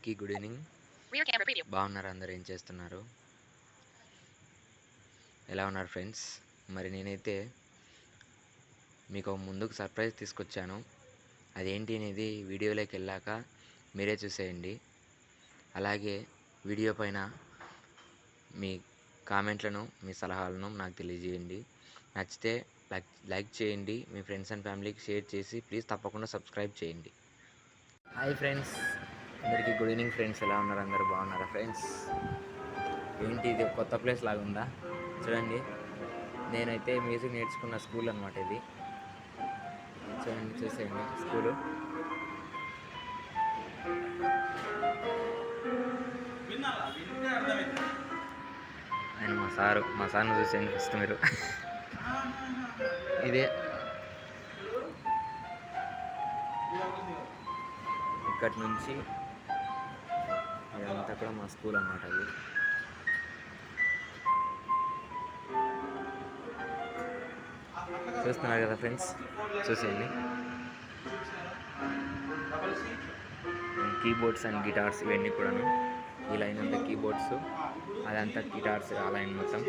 అందరికీ good evening. బాగున్నారు అందరు ఏం చేస్తున్నారు? ఎలా ఉన్నారు ఫ్రెండ్స్? మరి నేనైతే మీకు ముందుకు సర్ప్రైజ్ తీసుకొచ్చాను. అదేంటి అనేది వీడియోలోకి వెళ్ళాక మీరే చూసేయండి. అలాగే వీడియో పైన మీ కామెంట్లను మీ సలహాలను నాకు తెలియజేయండి. నచ్చితే లైక్ లైక్ చేయండి. మీ ఫ్రెండ్స్ అండ్ ఫ్యామిలీకి షేర్ చేసి ప్లీజ్ తప్పకుండా సబ్స్క్రైబ్ చేయండి. Hi friends. అందరికీ గుడ్ ఈవినింగ్ ఫ్రెండ్స్ ఎలా ఉన్నారు? అందరు బాగున్నారా ఫ్రెండ్స్? ఏంటి ఇది కొత్త ప్లేస్ లాగా ఉందా? చూడండి నేనైతే మ్యూజిక్ నేర్చుకున్న స్కూల్ అనమాట ఇది. చూడండి చూసేయండి స్కూలు. ఆయన మా సారు మా సార్ని చూసేయండి ఫస్ట్ మీరు. ఇదే. ఇక్కడి నుంచి ఇదంతా కూడా మా స్కూల్ అన్నమాట అది చూస్తున్నారు కదా ఫ్రెండ్స్? చూసేయండి. కీబోర్డ్స్ అండ్ గిటార్స్ ఇవన్నీ కూడాను. ఈ లైన్ అంతా కీబోర్డ్స్. అదంతా గిటార్స్ ఆ లైన్ మొత్తం.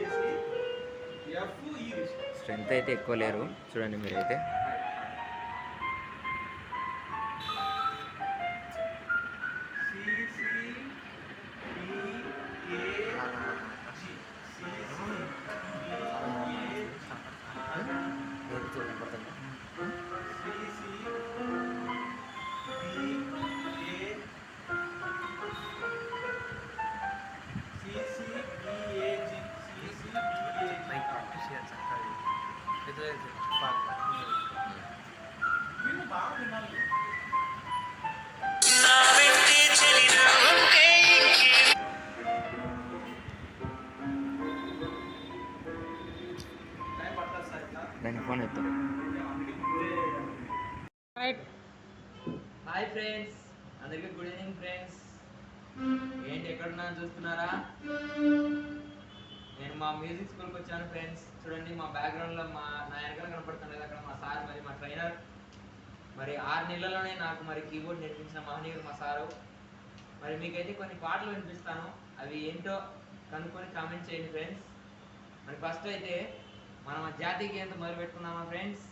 స్ట్రెంత్ అయితే ఎక్కువ లేరు. చూడండి మీరైతే. ఫోన్ ఎత్తు హాయ్ ఫ్రెండ్స్ అందరికీ గుడ్ ఈవినింగ్ ఫ్రెండ్స్. ఏంటి ఎక్కడున్నా చూస్తున్నారా? నేను మా మ్యూజిక్ స్కూల్కి వచ్చాను ఫ్రెండ్స్. చూడండి మా బ్యాక్గ్రౌండ్లో మా నా వెనకాల కనపడుతుంది కదా అక్కడ మా సార్ మరి మా ట్రైనర్ మరి ఆరు నెలల్లోనే నాకు మరి కీబోర్డ్ నేర్పించిన మహనీయుడు మా సారు. మరి మీకైతే కొన్ని పాటలు వినిపిస్తాను. అవి ఏంటో కనుక్కొని కామెంట్ చేయండి ఫ్రెండ్స్ మరి ఫస్ట్ అయితే మనం జాతీయ గీతం మొదలు పెట్టుకుందామా ఫ్రెండ్స్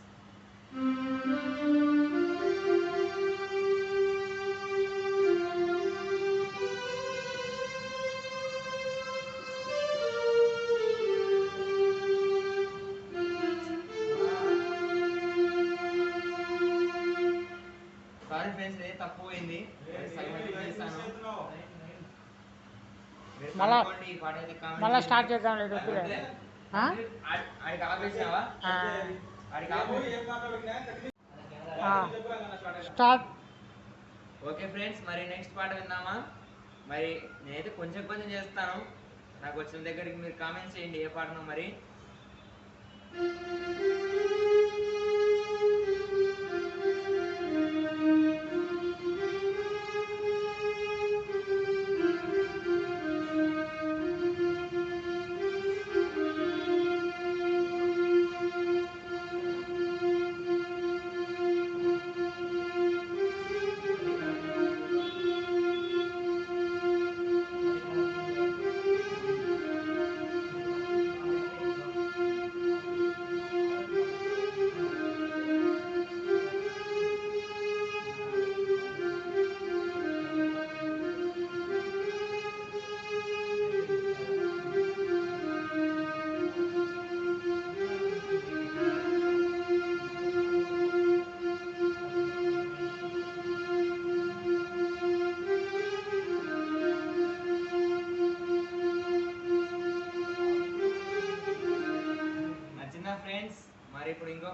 మళ్ళా-. స్టార్ట్ చేద్దాం లేదు. స్టార్ట్. ఓకే ఫ్రెండ్స్ మరి నెక్స్ట్ పాట విందామా? మరి నేనైతే కొంచెం కొంచెం చేస్తాను. నాకు వచ్చిన దగ్గరికి మీరు కామెంట్ చేయండి ఏ పాటనో మరి.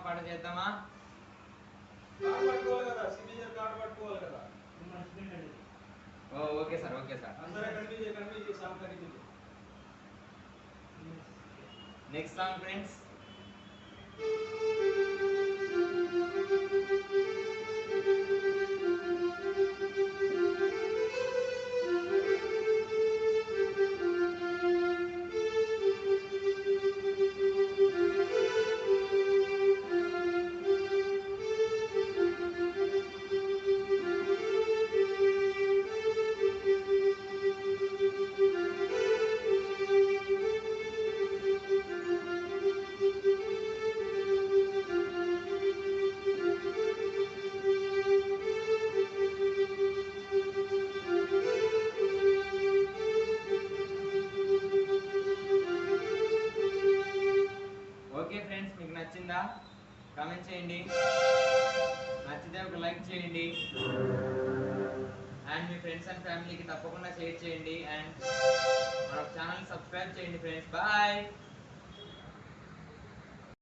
పాట చేద్దామా? ఓ okay sir okay sir. Next song friends comment చేయండి. నచ్చితే ఒక లైక్ చేయండి. అండ్ మీ ఫ్రెండ్స్ అండ్ ఫ్యామిలీకి తప్పకుండా షేర్ చేయండి. అండ్ మన ఛానల్ సబ్స్క్రైబ్ చేయండి ఫ్రెండ్స్ బాయ్